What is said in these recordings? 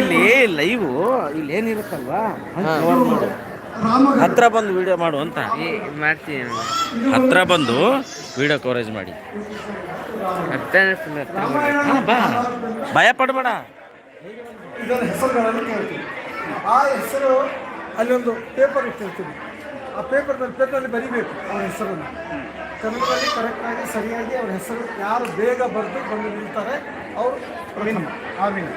ಇಲ್ಲಿ ಲೈವ್ ಇಲ್ಲಿ ಏನಿರುತ್ತಲ್ವಾ? ಹತ್ರ ಬಂದು ವಿಡಿಯೋ ಮಾಡು ಅಂತ. ಮಾಡ್ತೀನಿ ಹತ್ರ ಬಂದು ವಿಡಿಯೋ ಕವರೇಜ್ ಮಾಡಿ. ಭಯ ಪಡಬೇಡ. ಆ ಹೆಸರು ಅಲ್ಲೊಂದು ಪೇಪರ್ ಇಟ್ಟಿರ್ತೀವಿ ಆ ಪೇಪರ್ ಮೇಲೆ ಪೇಪರಲ್ಲಿ ಬರಿಬೇಕು ಅವರ ಹೆಸರನ್ನು. ಕನ್ನಡದಲ್ಲಿ ಕರೆಕ್ಟಾಗಿ ಸರಿಯಾಗಿ ಅವ್ರ ಹೆಸರು ಯಾರು ಬೇಗ ಬರೆದು ಬಂದು ನಿಲ್ತಾರೆ, ಅವರು ಪ್ರವೀಣ್ ಆಮೀನ್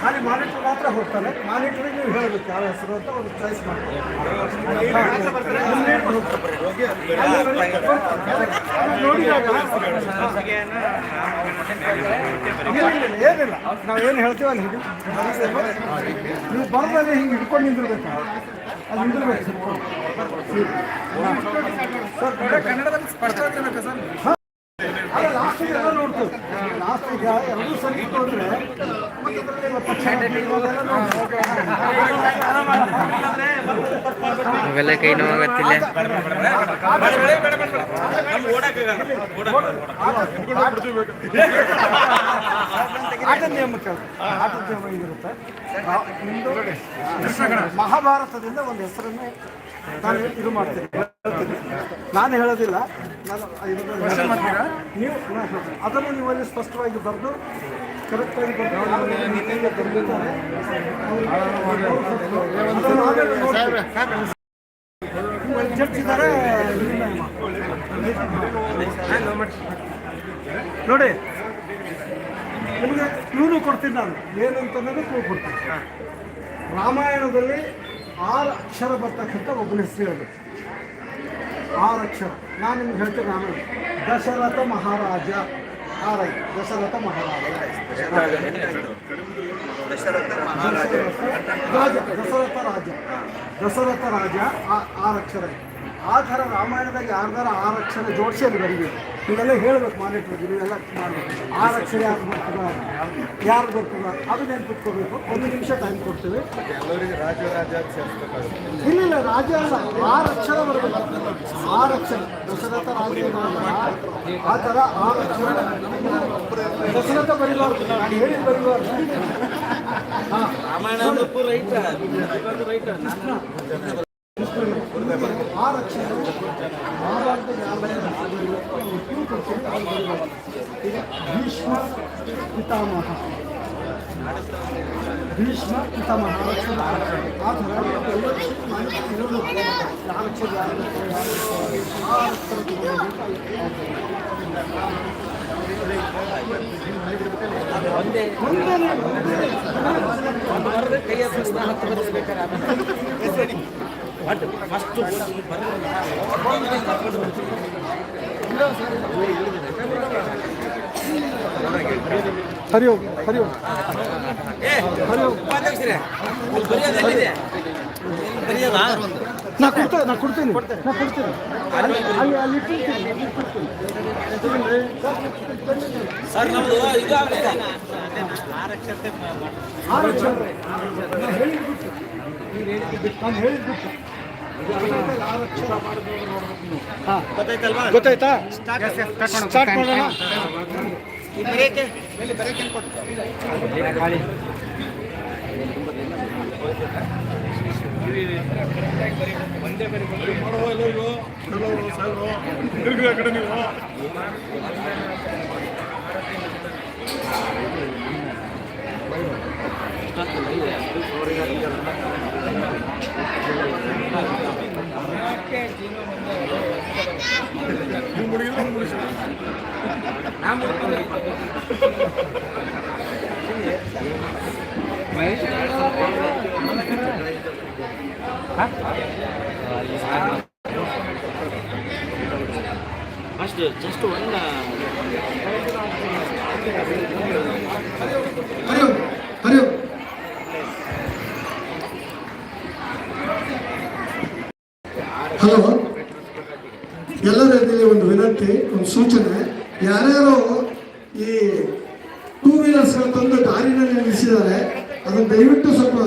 ಖಾಲಿ ಮಾನಿಟರ್ ಮಾತ್ರ ಹೋಗ್ತಾರೆ ಮಾನಿಟರಿಗೆ ನೀವು ಹೇಳಬೇಕು ಯಾರ ಹೆಸರು ಅಂತ ಒಂದು ಚಾಯ್ಸ್ ಮಾಡ್ತಾರೆ. ಏನಿಲ್ಲ ನಾವು ಏನು ಹೇಳ್ತೀವಿ ಅಲ್ಲಿ ನೀವು ಬರದಲ್ಲಿ ಹಿಂಗೆ ಹಿಡ್ಕೊಂಡು ಸರ್ ಕನ್ನಡದಲ್ಲಿ ಬೇಕಾ ಸರ್ ಅಲ್ಲ ಲಾಸ್ಟಿಗೆ ಎಲ್ಲ ನೋಡ್ತೀವಿ ಲಾಸ್ಟಿಗೆ ಎರಡೂ ಸರಿ ಇಟ್ಕೊಂಡ್ರೆ ಮತ್ತೆ ಅವೆಲ್ಲ ಕೈ ನೋವಾಗತ್ತಿಲ್ಲ ಆಟದ ನಿಯಮ ನಿಯಮ ಮಹಾಭಾರತದಿಂದ ಒಂದು ಹೆಸರನ್ನೇ ನಾನು ಇದು ಮಾಡ್ತೀನಿ. ಹೇಳ್ತೀನಿ. ನಾನು ಹೇಳೋದಿಲ್ಲ. ನಾನು ನೀವು ಅದನ್ನು ನೀವು ಅಲ್ಲಿ ಸ್ಪಷ್ಟವಾಗಿ ಬರೆದು ಕರೆಕ್ಟಾಗಿ ಬರೆದು ಮಾಡಿ. ನೋಡಿ ನಿಮಗೆ ಕ್ಲೂನು ಕೊಡ್ತೀನಿ ನಾನು. ಏನಂತ ಕ್ಲೂ ಕೊಡ್ತೀನಿ. ರಾಮಾಯಣದಲ್ಲಿ ಆರು ಅಕ್ಷರ ಬರ್ತಕ್ಕಂಥ ಒಬ್ಬನ ಹೆಸರು ಹೇಳಬೇಕು ಆರು ಅಕ್ಷರ. ನಾನು ನಿಮ್ಗೆ ಹೇಳ್ತೀನಿ ರಾಮಾಯಣ ದಶರಥ ಮಹಾರಾಜ. ಆರೈ ದಶರಥ ಮಹಾರಾಜ. ರಾಜ ದಶರಥ ರಾಜ. ದಶರಥ ರಾಜ. ಆ- ಆರು ಅಕ್ಷರ ಆ ಥರ ರಾಮಾಯಣದಾಗ ಯಾರ್ದಾರ ಆ ರಕ್ಷಣೆ ಜೋಡಿಸಿ ಅಲ್ಲಿ ಬರೀಬೇಕು. ನೀವೆಲ್ಲ ಹೇಳ್ಬೇಕು ಮಾನಿಟ್ರಿಗೆ ನೀವೆಲ್ಲ ಮಾಡಬೇಕು. ಆರು ಅಕ್ಷರ ಯಾರು ಬರ್ತದ ಯಾರು ಬರ್ತದ ಅದು ನೆನ್ಪಿಟ್ಕೋಬೇಕು. ಒಂದು ನಿಮಿಷ ಟೈಮ್ ಕೊಡ್ತೀವಿ. ಇಲ್ಲ ಇಲ್ಲ ರಾಜ ಅಲ್ಲ. ಆರು ಅಕ್ಷರ ಬರಬೇಕು. ಆರು ಅಕ್ಷರ ದಶರಥ ರಾಜ ಆ ಥರ ಆ ರಕ್ಷಣೆ ದಶರಥ ಬರೀಬಾರ್ದು. ನಾನು ಹೇಳಿದ ಬರೀಬಾರ್ದು. ಹಾಂ ಆರು ಅಕ್ಷರ ಮಹಾಭಾರತದ ಯಾವ ಈಗ ಭೀಷ್ಮ ಪಿತಾಮಹ ಭೀಷ್ಮ ಪಿತಾಮಹ ಆರು ಅಕ್ಷರ ಫಸ್ಟ್ ಸರಿ ಒಂದೇ ಹರಿ ಓಂ ಹರಿ ಓಂ. ನಾ ಕೊಡ್ತೇನೆ ನಾ ಕೊಡ್ತೀನಿ. ನಾ ಕೊಡ್ತೀನಿ. ಅಲ್ಲಿ ಅಲ್ಲಿ. ಸರ್ ನಮ್ದು ಇದು. ನೀನು ಹೇಳಿದ್ದು ಬಿಟ್ಟು. ನಾನು ಹೇಳಿದ್ದು ಬಿಟ್ಟು. ಸ್ಟಾರ್ಟ್ ಮಾಡೋಣ ನೋಡ್ಬೇಕು ನೀವು. ಗೊತ್ತಾಯ್ತಾ ಸ್ಟಾರ್ಟ್ ಮಾಡೋಣ ಅಷ್ಟು ಜಸ್ಟ್ ಒಂದು ಹರಿ ಓಂ ಹರಿ ಓಂ ಹಲೋ ಎಲ್ಲರ ಎದುರಲ್ಲಿ ಒಂದು ವಿನಂತಿ ಒಂದು ಸೂಚನೆ. ಯಾರ್ಯಾರು ಈ ಟೂ ವೀಲರ್ಸ್ಗಳು ತಂದು ದಾರಿನಲ್ಲಿ ನಿಲ್ಲಿಸಿದ್ದಾರೆ. ಅದನ್ನು ದಯವಿಟ್ಟು ಸ್ವಲ್ಪ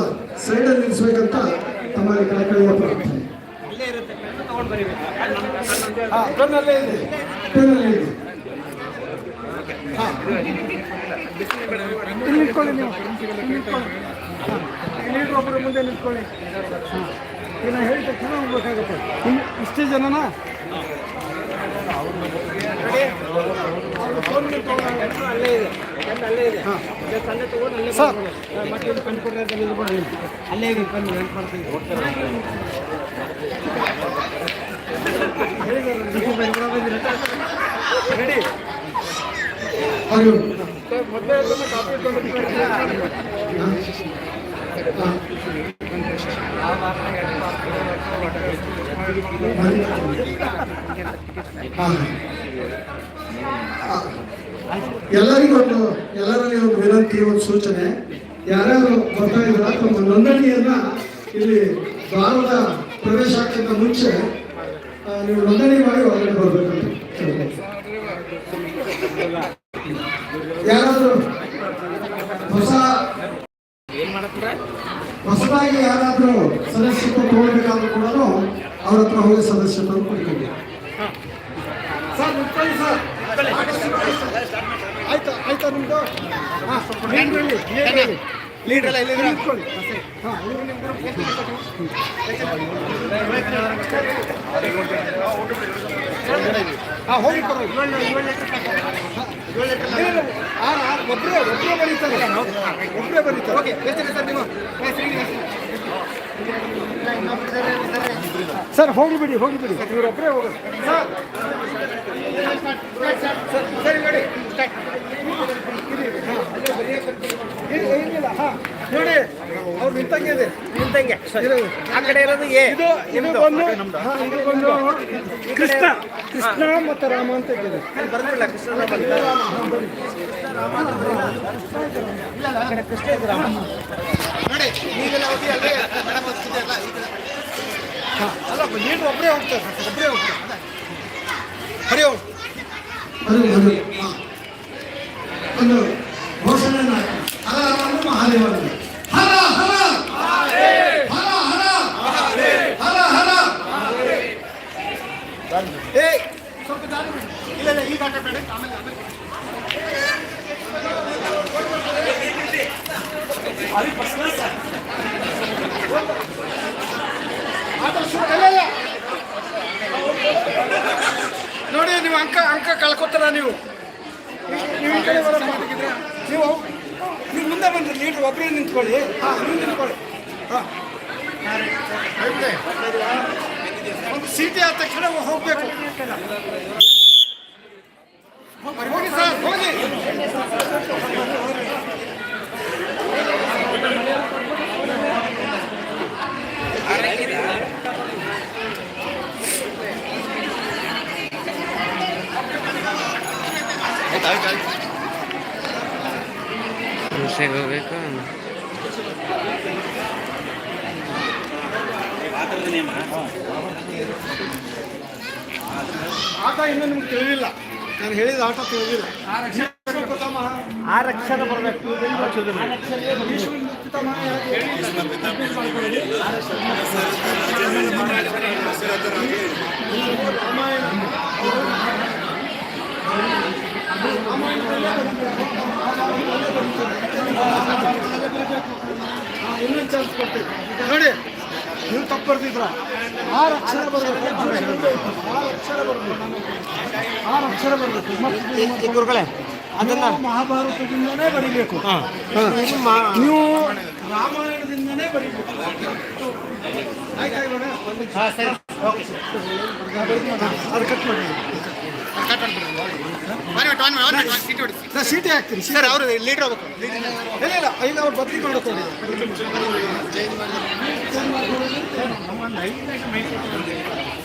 ಸೈಡಲ್ಲಿ ನಿಲ್ಲಿಸ್ಬೇಕಂತ ತಮ್ಮಲ್ಲಿ ಕಳಕಳಿಯ ಪ್ರಾರ್ಥನೆ. ಒಬ್ಬರು ಮುಂದೆ ನಿಂತ್ಕೊಳ್ಳಿ. ಇಷ್ಟೇ ಜನನಾ? ಅಲ್ಲೇ ಇದೆ. ರೆಡಿ. ಮೊದಲೇ ಎಲ್ಲರಿಗೂ ಒಂದು, ಎಲ್ಲರಲ್ಲಿ ಒಂದು ವಿನಂತಿ, ಒಂದು ಸೂಚನೆ. ಯಾರ್ಯಾರು ಬರ್ತಾ ಇದ್ರ ತಮ್ಮ ನೋಂದಣಿಯನ್ನ ಇಲ್ಲಿ ದ್ವಾರದ ಪ್ರವೇಶ ಮುಂಚೆ ನೀವು ನೋಂದಣಿ ಮಾಡಿ ಒಳಗಡೆ ಬರ್ಬೇಕಂತ ಯಾರಾದರೂ ಹೊಸ ಹೊಸದಾಗಿ ಯಾರಾದ್ರೂ ಸದಸ್ಯತ್ವ ತಗೊಳ್ಬೇಕಾದ್ರೂ ಕೂಡ ಅವ್ರ ಹತ್ರ ಹೋಗಿ ಸದಸ್ಯತ್ವ ಪಡ್ಕೊಳ್ಳಿ ಸರ್ ನಿಂತ್ಕೊಳ್ಳಿ ಸರ್ ಆಯ್ತಾ ಆಯ್ತಾ ನಿಮ್ದು ಹಾಂ ಲೀಡ್ರ್ ಹೇಳಿ ಲೀಡ್ರ್ ಹೇಳಿ ಲೀಡ್ರ್ ಎಲ್ಲ ಇಲ್ಲಿ ನಿಂತ್ಕೊಳ್ಳಿ ಹಾಂ ಹಾಂ ಹೋಗಿ ಒಬ್ಬರೇ ಒಬ್ಬರೇ ಬರೀತಾರೆ ಒಬ್ಬರೇ ಬರೀತಾರೆ ಓಕೆ ಸರ್ ನೀವು ಸರ್ ಹೋಗಿಬಿಡಿ ಹೋಗಿಬಿಡಿ ಇವರೊಬ್ಬರೇ ಹೋಗೋದು ಸರ್ ಸರ್, ಸರಿ ನೋಡಿ ಇದು ಏನಿಲ್ಲ ಹಾ ನೋಡಿ ಅವ್ರು ನಿಂತಂಗೆ ಇದೆ. ನಿಂತಂಗೆ. ಆ ಕಡೆ ಇರೋದು ಏ ಇದು ಇದು ಬಂದು ಹಾ, ಇದು ಬಂದು ಕೃಷ್ಣ ಕೃಷ್ಣ ಮತ್ತು ರಾಮ ಅಂತ ಇದ್ದಾರೆ. ಬರ್ದಿಲ್ಲ ಕೃಷ್ಣ ನೋಡಿ ಈಗೆಲ್ಲ ಹೋಗಿ ಅಲ್ಲೇ ಹಾ. ಅಲ್ಲ ನೀನು ಒಬ್ಬರೇ ಹೋಗ್ತಾರೆ. ಒಬ್ಬರೇ ಹೋಗ್ತಾರೆ ಹರಿ ಹೋಗಿ ಅದು ಅದು ಹಾ. ಒಂದು ಘೋಷಣೆ ಹರ ಹರ ಮಹಾದೇವನಿಗೆ ಹರ ಹರ ಹರ ಹರ ಹರ ಹರ ಏ ಸ್ವಲ್ಪ ದಾರಿ ಬಿಡಿ. ಇಲ್ಲ ಇಲ್ಲ ಈಗ ಹಾಕಬೇಡಿ ಆಮೇಲೆ ಆಮೇಲೆ ಆದಷ್ಟು ಇಲ್ಲ, ಇಲ್ಲ. ನೋಡಿ ನೀವು ಅಂಕ ಅಂಕ ಕಳ್ಕೊತಾರ ನೀವು? ನೀವು ಈ ಕಡೆ ಮಾಡಿದ್ರೆ ನೀವು ನೀವು ಮುಂದೆ ಬಂದ್ರಿ ಲೀಡ್ರ್ ಒಬ್ಬರೇ ನಿಂತ್ಕೊಳ್ಳಿ. ಹಾಂ, ನೀವು ನಿಂತ್ಕೊಳ್ಳಿ. ಹಾಂ. ಒಂದು ಸೀಟಿ ಆದ ತಕ್ಷಣ ಹೋಗ್ಬೇಕು. ಹೋಗಿ ಸರ್ ಹೋಗಿ ಹುಣಸೆಗೆ ಹೋಗ್ಬೇಕು ಆಟ ಇನ್ನೂ ನಿಮ್ಗೆ ತಿಳಿದಿಲ್ಲ ನಾನು ಹೇಳಿದ ಆಟ ತಿಳಿದಿಲ್ಲ ಆ ಬರಬೇಕು ಚಾನ್ಸ್ ಕೊಡ್ತೀವಿ ನೋಡಿ ನೀವು ತಪ್ಪು ಬರ್ತಿದ್ರ ಆರು ಅಕ್ಷರ ಬರಬೇಕು. ಆರು ಅಕ್ಷರ ಬರಬೇಕು. ಆರು ಅಕ್ಷರ ಬರಬೇಕು. ಗುರುಗಳೇ ಅದನ್ನ ಮಹಾಭಾರತದಿಂದನೇ ಬರಿಬೇಕು. ನೀವು ರಾಮಾಯಣದಿಂದನೇ ಬರಿಬೇಕು. ಆಯ್ತು ಇವಾಗ ಅದು ಕಟ್ ಮಾಡಿ ಸರ್ ಸೀಟಿ ಹಾಕ್ತೀರಿ ಸರ್ ಅವರು ಲೀಡರ್ ಹೋಗ್ಬೇಕು ಇಲ್ಲ ಇಲ್ಲ ಇಲ್ಲ ಅವ್ರು ಬದ್ಲಿ ಮಾಡ್ತಾರೆ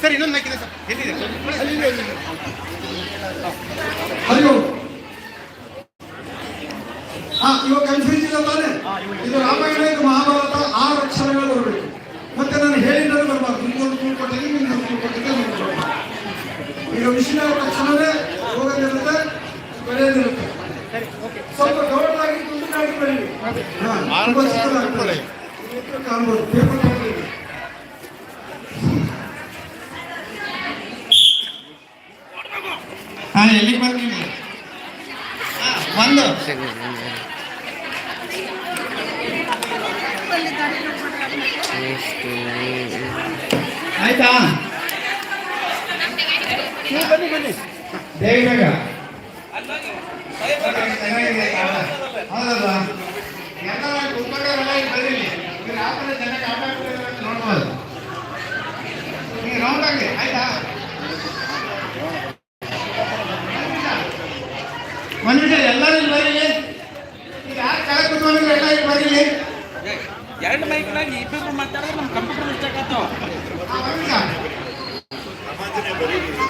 ಸರ್ ಇನ್ನೊಂದು ಹಾಕಿದೆ ಸರ್ ಎಲ್ಲಿದೆ ಓಂ ಹಾ ಇವಾಗ ಕನ್ಫ್ಯೂಸ್ ಇಲ್ಲ ತಾನೆ ಇದು ರಾಮಾಯಣ ಇದು ಮಹಾಭಾರತ ಆರು ಅಕ್ಷರಗಳು ಮತ್ತೆ ನಾನು ಹೇಳಿದ್ರೆ ಬರಬಾರ್ದು ನಿಮ್ಗೊಂದು ಮಿಷಿನ ತಕ್ಷಣವೇ ಹೋಗೋದಿರುತ್ತೆ ಬೆಳೆಯೋದಿರುತ್ತೆ ಸ್ವಲ್ಪ ದೊಡ್ಡದಾಗಿ ತುಂಬಿನಾಗಿ ಬೆಳೀಲಿ ತುಂಬ ಚಿಕ್ಕದಾಗ್ತದೆ ಕಾಣ್ಬೋದು ಪೇಪರ್ ಹಾಂ ಎಲ್ಲಿಗೆ ಬರ್ತೀನಿ ಒಂದು ಆಯ್ತಾ? ಬನ್ನಿ ಬನ್ನಿ. ಬೇಗ ಹೌದಲ್ವಾ? ಎಲ್ಲ ಉಪಕರಣ ಬರೀಲಿ ಈಗ ಯಾವ ಥರ ಜನಕ್ಕೆ ಆಟ ನೋಡ್ಬೋದು. ನೀವು ರೌಂಡ್ ಆಗಿ ಆಯ್ತಾ? ಒಂದು ನಿಮಿಷ ಎಲ್ಲರೂ ಇಲ್ಲಿ ಬರೀಲಿ ಈಗ ಯಾರು ಕೆಳಗೆ ಕೂತ್ಕೊಂಡಿದ್ರೆ ಎಲ್ಲ ಇಲ್ಲಿ ಬರೀಲಿ ಎರಡು ಮೈಕ್ನಾಗ ಇಬ್ಬಿಬ್ರು ಮಾತಾಡಿದ್ರೆ ನಮ್ಮ ಕಂಪ್ಯೂಟರ್ ಮಿಸ್ಟೇಕ್ ಆಯ್ತು ಆ, ಒಂದು ನಿಮಿಷ.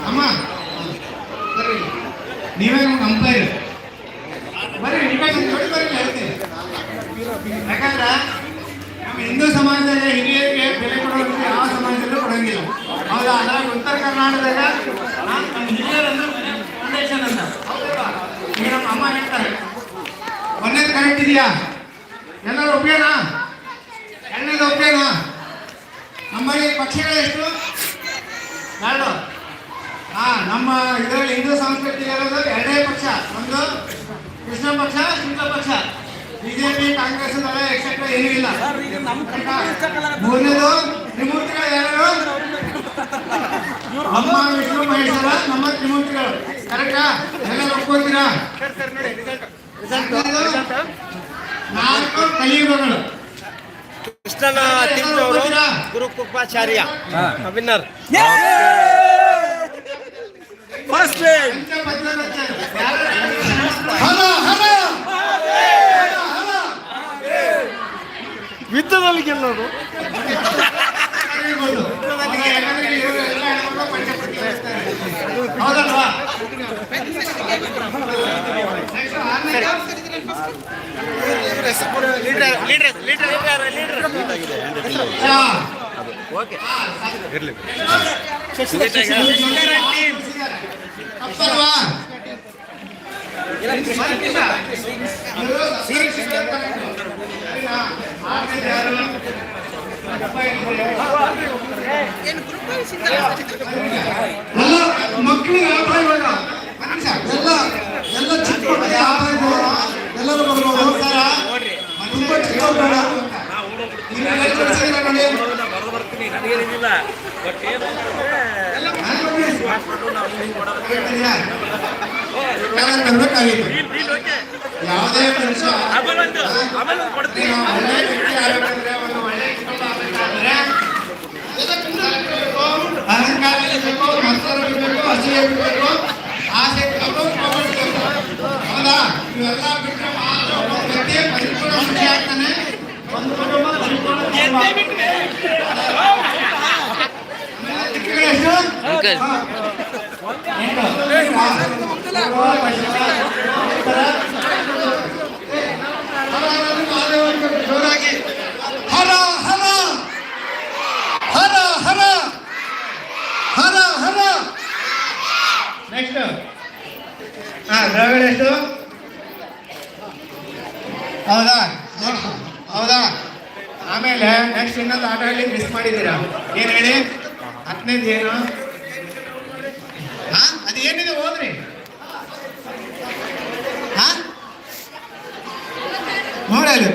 ಅಮ್ಮ ಬರ್ರಿ ನೀವೇ ನಮ್ಮ ಬರೀ ಎಜುಕೇಶನ್ ಬರ್ರಿ ಹೇಳ್ತೀನಿ. ಯಾಕಂದ್ರೆ ನಮ್ಮ ಹಿಂದೂ ಸಮಾಜದಲ್ಲಿ ಹಿರಿಯರಿಗೆ ಬೆಲೆ ಕೊಡೋದು ಯಾವ ಸಮಾಜದಲ್ಲೂ ಕೊಡಂಗಿಲ್ಲ. ಹೌದಾ? ನಾವು ಉತ್ತರ ಕರ್ನಾಟಕದಾಗ ನಮ್ಮ ಹಿರಿಯರನ್ನು ಫೌಂಡೇಶನ್ ಅಂತ? ಈಗ ನಮ್ಮ ಅಮ್ಮ ಹೇಳ್ತಾರೆ ಒಂದೇ ಕರೆಕ್ಟ್ ಇದೆಯಾ? ಎಲ್ಲರೂ ಒಪ್ಪೇನಾ ಎರಡನೇದು ಒಪ್ಪೇನಾ ನಮ್ಮಲ್ಲಿ ಪಕ್ಷಗಳು ಎಷ್ಟು ಎರಡು ನಮ್ಮ ಇದರಲ್ಲಿ ಹಿಂದೂ ಸಂಸ್ಕೃತಿ ಇರೋದು ಎರಡೇ ಪಕ್ಷ. ಒಂದು ಕೃಷ್ಣ ಪಕ್ಷ ಶುಕ್ಲ ಪಕ್ಷ. ಬಿಜೆಪಿ ಕಾಂಗ್ರೆಸ್ ದಳ ಎಕ್ಸೆಟ್ರಾ ಏನೂ ಇಲ್ಲ. ಮೂರನೇದು ತ್ರಿಮೂರ್ತಿಗಳು ಯಾರು ಅಮ್ಮ ವಿಷ್ಣು ಮಹೇಶ್ವರ ನಮ್ಮ ತ್ರಿಮೂರ್ತಿಗಳು. ಕರೆಕ್ಟಾ ಎಲ್ಲ ಒಪ್ಕೊಳ್ತೀರಾ ನಾಲ್ಕು ಕಲಿಯುಗಗಳು. ಕೃಷ್ಣನ? ಗುರು ಕೃಪಾಚಾರ್ಯ. ವಿನ್ನರ್ ಫಸ್ಟ್ ಲೈನ್ ಹಲ ಯುದ್ಧದಲ್ಲಿ ಗೆಲ್ಲೋದು. ಲೀಡರ್ ಲೀಡರ್ ಲೀಡರ್ ಲೀಡರ್ ಹೆಣ್ಮಕ್ಳು ಪಂಚಪ್ರತಿ ವಹಿಸ್ತಾರೆ. ಹೌದಲ್ವಾ Next ಆರ್ನೇದು? ಚಾ. ತಪ್ಪಲ್ವಾ? ಆರ್ನೇದು ಯಾರು? ಎಲ್ಲ ಮಕ್ಕಳಿಗೆ ಆಟ ಇವಾಗ ಎಲ್ಲ ಎಲ್ಲ ಚಿಕ್ಕ ಮಕ್ಕಳಿಗೆ ಆಟ ಇದೆ ಎಲ್ಲರೂ ಬರ್ಬೋದು ತುಂಬಾ ಚಿಕ್ಕ ಬೇಡ ಕಳ್ಸಿದ್ದೀರಾ ನನಗೇನಿಲ್ಲ ಬಟ್ ಏನು. ಯಾವುದೇ ಮನುಷ್ಯ ಆಮೇಲೆ ಒಂದು ಆಮೇಲೆ ಒಂದು ಕೊಡ್ತೀನಿ ಅಹಂಕಾರ ಇರಬೇಕು ಮತ್ಸರ ಇರಬೇಕು ಅಸೂಯೆ ಇರಬೇಕು ಆಸೆ ಇರಬೇಕು ಹೌದಾ ಇವೆಲ್ಲ ಬಿಟ್ಟರೆ ಮಾತ್ರ ವ್ಯಕ್ತಿ ಪರಿಪೂರ್ಣ ಸುಖಿ ಆಗ್ತಾನೆ ಒಂದು ಕುಟುಂಬ ಪರಿಪೂರ್ಣ ಕುಟುಂಬ. ಆಮೇಲೆ ದಿಕ್ಕುಗಳು ಎಷ್ಟು? ಅಂಕಲ್ ಹಾ. ಎಂಟು. ಪೂರ್ವ, ಪಶ್ಚಿಮ, ಉತ್ತರ. ಹರ ಹರ ಮಹಾದೇವ ಅಂತ ಜೋರಾಗಿ ಹರ ಹರ ಹರ ಹರ ಹರ ಹರ ನೆಕ್ಸ್ಟ್ ಹಾ ದ್ರವಿಡ ಎಷ್ಟು ಹೌದಾ ಹೌದಾ ಆಮೇಲೆ ನೆಕ್ಸ್ಟ್ ಇನ್ನೊಂದು ಆಟ ಹೇಳಿ ಮಿಸ್ ಮಾಡಿದ್ದೀರಾ ಏನು ಹೇಳಿ ಹತ್ತನೇದು ಏನು ಏನಿದೆ ಹೋದ್ರಿ? ನೋಡಿ ಅಲ್ಲಿ.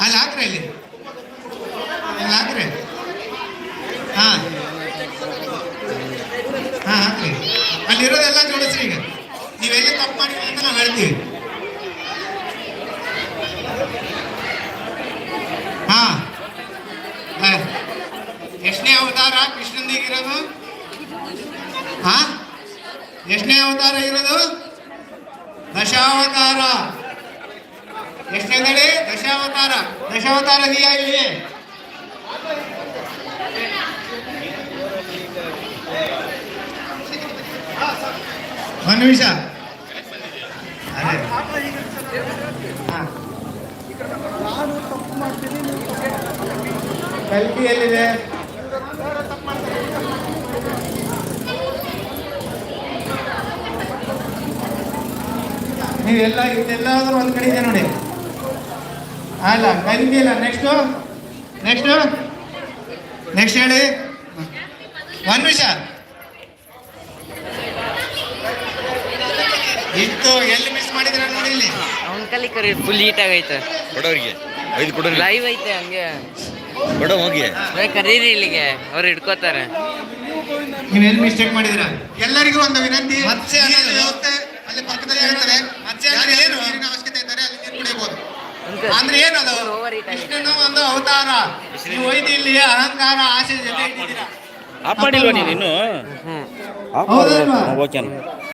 ಅಲ್ಲಿ ಹಾಕ್ರಿ ಅಲ್ಲಿ. ಅಲ್ಲಿ ಹಾಕ್ರಿ. ಹಾ. ಹಾ, ಹಾಕ್ರಿ. ಅಲ್ಲಿರೋದೆಲ್ಲ ಜೋಡಿಸ್ರಿ ಈಗ. ನೀವೆಲ್ಲ ತಪ್ಪು ಮಾಡಿದ್ರಿ ಅಂತ ನಾವು ಹೇಳ್ತೀವಿ. ಹಾ. ಹಾ. ಎಷ್ಟನೇ ಅವತಾರ ಕೃಷ್ಣಂದಿಗಿರೋದು? ಹಾ? ಎಷ್ಟನೇ ಅವತಾರ ಇರೋದು? ದಶಾವತಾರ. ಎಷ್ಟನೇ ಹೇಳಿ ದಶಾವತಾರ. ದಶಾವತಾರ ಇದೆಯಾ ಇಲ್ಲಿ. ಒಂದು ನಿಮಿಷ. ಅದೇ ಹಾ. ಕಲ್ಕಿ ಎಲ್ಲಿದೆ ನೀವೆಲ್ಲ ಇದೆಲ್ಲಾದ್ರೂ ಒಂದು ಕಡೆ ಇದೆ ನೋಡಿ. ಅಲ್ಲ ಕಲ್ಕಿ ಇಲ್ಲ ನೆಕ್ಸ್ಟು ನೆಕ್ಸ್ಟು ನೆಕ್ಸ್ಟ್ ಹೇಳಿ. ಒಂದು ನಿಮಿಷ. ಇತ್ತು ಎಲ್ಲಿ ಮಿಸ್ ಮಾಡಿದ್ರ ನೋಡಿ ಇಲ್ಲಿ? ಅವನ ಕಲಿ ಕರಿ ಫುಲ್ ಹೀಟ್ ಆಗೈತೆ. ಬಡವರಿಗೆ ಐದು ಕೊಡ್ರಿ ಲೈವ್ ಐತೆ ಹಂಗೆ. ಬಡ ಹೋಗಿ. ಏ, ಕರೀರಿ ಇಲ್ಲಿಗೆ ಅವ್ರು ಹಿಡ್ಕೋತಾರೆ. ನೀವು ಎಲ್ಲಿ ಮಿಸ್ಟೇಕ್ ಮಾಡಿದ್ರ ಎಲ್ಲರಿಗೂ ಒಂದು ವಿನಂತಿ. ಮತ್ತೆ ಅಲ್ಲಿ ಪಕ್ಕದಲ್ಲಿ ಯಾರಿಗೆ ಏನು? ನೀರಿನ ಅವಶ್ಯಕತೆ ಇದ್ದಾರೆ ಅಲ್ಲಿ ನೀರು ಕುಡಿಯಬಹುದು. ಅಂದ್ರೆ ಏನದು ಕೃಷ್ಣನು ಒಂದು ಅವತಾರ. ನೀವು ಒಯ್ದು ಇಲ್ಲಿ ಅಹಂಕಾರ ಆಸೆ ಜೊತೆ ಇಟ್ಟಿದ್ದೀರಾ ಆಫ್ ಮಾಡಿಲ್ವಾ ನೀನು? ಹೌದಲ್ವಾ? ಓಕೆ